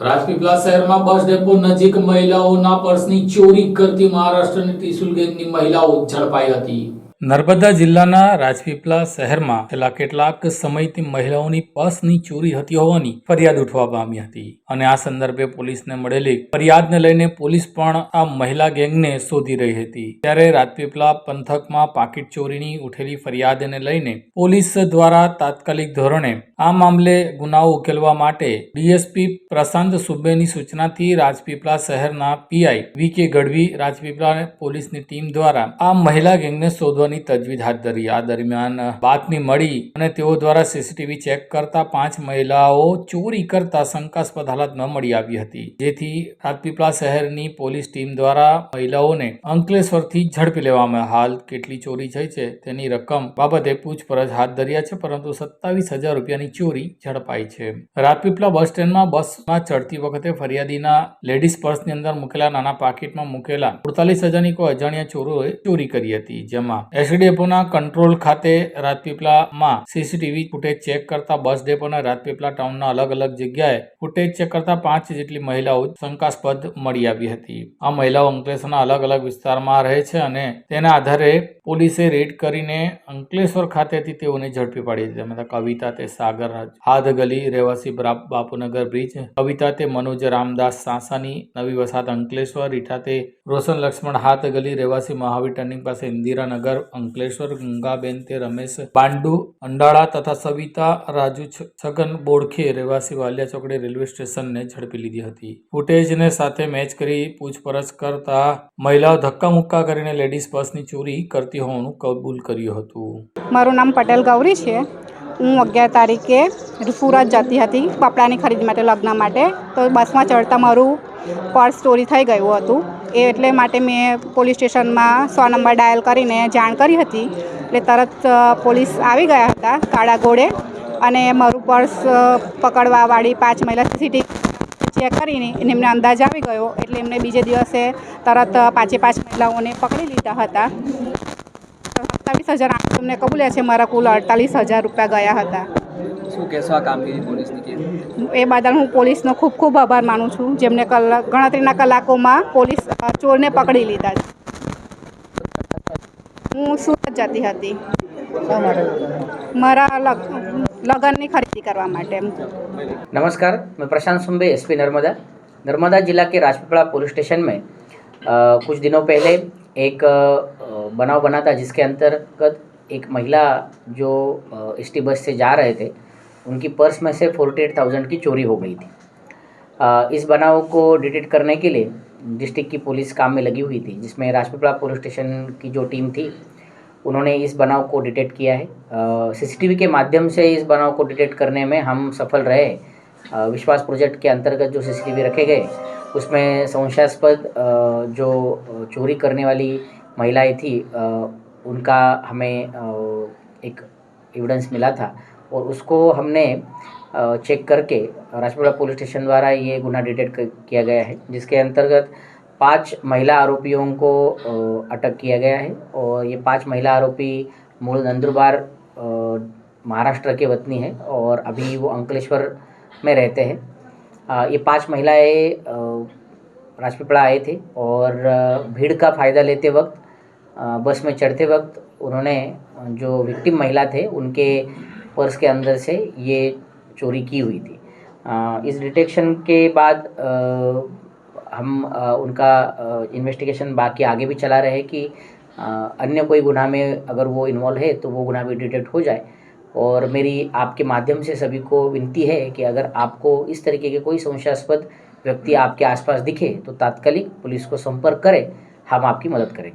રાજપીપળા શહેરમાં bus depot નજીક મહિલાઓના પર્સની ચોરી કરતી મહારાષ્ટ્રની ત્રિશુલ ગેંગની મહિલાઓ ઝડપાઈ હતી. નર્મદા જિલ્લાના રાજપીપળા શહેરમાં છેલ્લા કેટલાક સમયથી મહિલાઓની પર્સની ચોરી થતી હોવાની ફરિયાદ ઉઠવા પામી હતી અને આ સંદર્ભે પોલીસને મળેલી ફરિયાદને લઈને પોલીસ પણ આ મહિલા ગેંગને શોધી રહી હતી. ત્યારે રાજપીપળા પંથકમાં પાકીટ ચોરીની ઉઠેલી ફરિયાદને લઈને પોલીસ દ્વારા તાત્કાલિક ધોરણે આ મામલે ગુનાઓ ઉકેલવા માટે ડીએસપી પ્રશાંત સુબેની સૂચનાથી રાજપીપળા શહેરના પીઆઈ વી કે ગઢવી રાજપીપળા પોલીસની ટીમ દ્વારા આ મહિલા ગેંગને શોધવાની તજવીજ હાથ ધરી. આ દરમિયાન બાતમી મળી અને તેઓ દ્વારા સીસીટીવી ચેક કરતા પાંચ મહિલાઓ ચોરી કરતા શંકાસ્પદ હાલત ન મળી આવી હતી. જેથી રાજપીપળા શહેરની પોલીસ ટીમ દ્વારા મહિલાઓને અંકલેશ્વરથી ઝડપી લેવામાં હાલ કેટલી ચોરી થઈ છે તેની રકમ બાબતે પૂછપરછ હાથ ધર્યા છે, પરંતુ સત્તાવીસ હજાર રૂપિયાની ચોરી ઝડપાઈ છે. રાજપીપળા બસ સ્ટેન્ડમાં બસમાં ચડતી વખતે ફરિયાદીના લેડીઝ પર્સની અંદર મૂકેલા નાના પાકીટમાં મૂકેલા અડતાલીસ હજારની કોઈ અજાણ્યા ચોરોએ ચોરી કરી હતી, જેમાં એસડી ડેપોના કંટ્રોલ ખાતે રાજપીપળામાં સીસીટીવી ફૂટેજ ચેક કરતા બસ ડેપોના રાજપીપળા ટાઉનના અલગ અલગ જગ્યાએ ફૂટેજ ચેક કરતા પાંચ જેટલી મહિલાઓ શંકાસ્પદ મળી આવી હતી. આ મહિલાઓ અંકલેશ્વરના અલગ અલગ વિસ્તારમાં રહે છે અને તેના આધારે પોલીસે રેડ કરીને અંકલેશ્વર ખાતેથી તેઓને ઝડપી પાડી હતી તેમાં કવિતા તે સાગર હાદ ગલી રહેવાસી બાપુનગર બ્રિજ, કવિતા તે મનોજ રામદાસ સાસાની નવી વસાત અંકલેશ્વર, રીઠા તે રોશન લક્ષ્મણ હાથ ગલી રહેવાસી મહાવીર ટર્નિંગ પાસે ઇન્દિરાનગર અંકલેશ્વર, ગંગાબેન તે રમેશ પાંડુ, અંડાળા તથા સવિતા રાજુ છગન બોડખે રહેવાસી વાલિયા ચોકડી રેલવે સ્ટેશનને ઝડપી લીધી હતી. ફૂટેજને સાથે મેચ કરી પૂછપરછ કરતા મહિલાઓ ધક્કા મુક્કા કરીને લેડીઝ બસની ચોરી કરતી હોવાનું કબૂલ કર્યું હતું. મારું નામ પટેલ ગૌરી છે. હું અગિયાર તારીખે સુરત જતી હતી કપડાની ખરીદી માટે, લગ્ન માટે. તો બસમાં ચડતા મારું પર્સ ચોરી થઈ ગયું હતું. એ એટલે માટે મેં પોલીસ સ્ટેશનમાં સો નંબર ડાયલ કરીને જાણ કરી હતી. એટલે તરત પોલીસ આવી ગયા હતા કાળા ઘોડે અને મારું પર્સ પકડવાવાળી પાંચ મહિલા સીસીટીવી ચેક કરીને એમને અંદાજ આવી ગયો. એટલે એમને બીજે દિવસે તરત પાંચે પાંચ મહિલાઓને પકડી લીધા હતા. સત્તાવીસ હજાર આઠસો તમને કબૂલ્યા છે. મારા કુલ અડતાલીસ હજાર રૂપિયા ગયા હતા. શું કહેશો આ કામગીરી પોલીસની કેવી એ બદલ હું પોલીસનો ખૂબ ખૂબ આભાર માનું છું જેમને કલાક ગણતરીના કલાકોમાં પોલીસ અ, ચોરને પકડી લીધા છે હું સુરત જતી હતી મારા લગ- લગ્નની ખરીદી કરવા માટે नमस्कार मैं प्रशांत सुम्बे एसपी नर्मदा नर्मदा जिला के राजपीपला पुलिस स्टेशन में अ, कुछ दिनों पहले एक अ, बनाव बना था जिसके अंतर्गत एक महिला जो एस टी बस से जा रहे थे, उनकी पर्स में से फोर्टी एट थाउज़ेंड की चोरी हो गई थी। इस बनाव को डिटेक्ट करने के लिए डिस्ट्रिक्ट की पुलिस काम में लगी हुई थी, जिसमें राजपीपला पुलिस स्टेशन की जो टीम थी, उन्होंने इस बनाव को डिटेक्ट किया है। सीसीटीवी के माध्यम से इस बनाव को डिटेक्ट करने में हम सफल रहे। विश्वास प्रोजेक्ट के अंतर्गत जो सीसीटीवी रखे गए, उसमें संशयास्पद जो चोरी करने वाली महिलाएँ थी उनका हमें एक एविडेंस मिला था और उसको हमने चेक करके राजपुरा पुलिस स्टेशन द्वारा ये गुना डिटेक्ट किया गया है, जिसके अंतर्गत पाँच महिला आरोपियों को अटक किया गया है और ये पाँच महिला आरोपी मूल नंदुरबार महाराष्ट्र के वतनी है और अभी वो अंकलेश्वर में रहते हैं। ये पाँच महिलाएँ राजपीपला आए थे और भीड़ का फ़ायदा लेते वक्त बस में चढ़ते वक्त उन्होंने जो विक्टिम महिला थे, उनके पर्स के अंदर से ये चोरी की हुई थी। इस डिटेक्शन के बाद हम उनका इन्वेस्टिगेशन बाकी आगे भी चला रहे कि अन्य कोई गुनाह में अगर वो इन्वॉल्व है तो वो गुनाह भी डिटेक्ट हो जाए। और मेरी आपके माध्यम से सभी को विनती है कि अगर आपको इस तरीके के कोई संशयास्पद व्यक्ति आपके आसपास दिखे तो तात्कालिक पुलिस को संपर्क करें। हम आपकी मदद करेंगे।